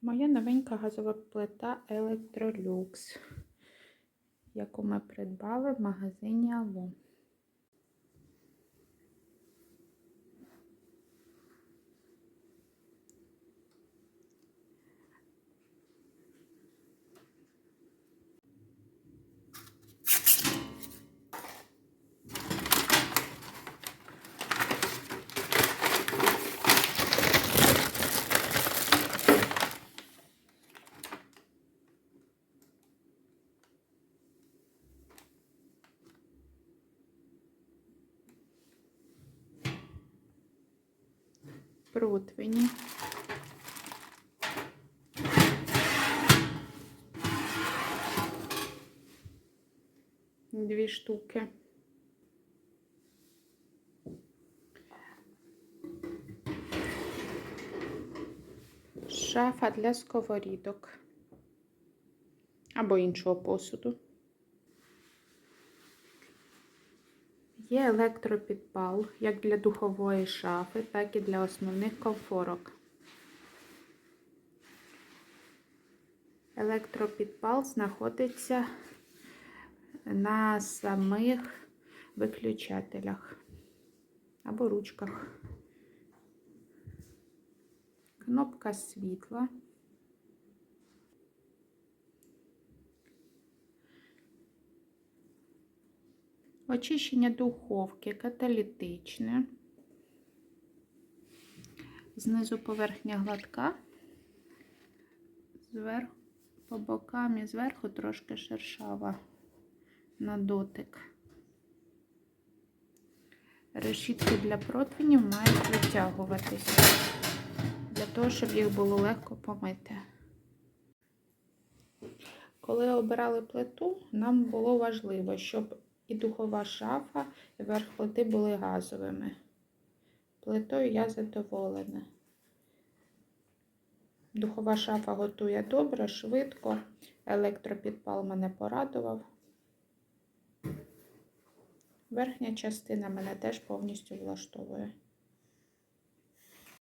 Моя новенька газова плита Electrolux, яку ми придбали в магазині Ало. Противні. Дві штуки. Шафа для сковорідок або іншого посуду. Є електропідпал як для духової шафи, так і для основних комфорок. Електропідпал знаходиться на самих виключателях або ручках. Кнопка світла. Очищення духовки каталітичне. Знизу поверхня гладка, зверху, по бокам і зверху трошки шершава на дотик. Решітки для противнів мають витягуватися, для того, щоб їх було легко помити. Коли обирали плиту, нам було важливо, щоб і духова шафа, і верх плити були газовими. Плитою я задоволена. Духова шафа готує добре, швидко. Електропідпал мене порадував. Верхня частина мене теж повністю влаштовує.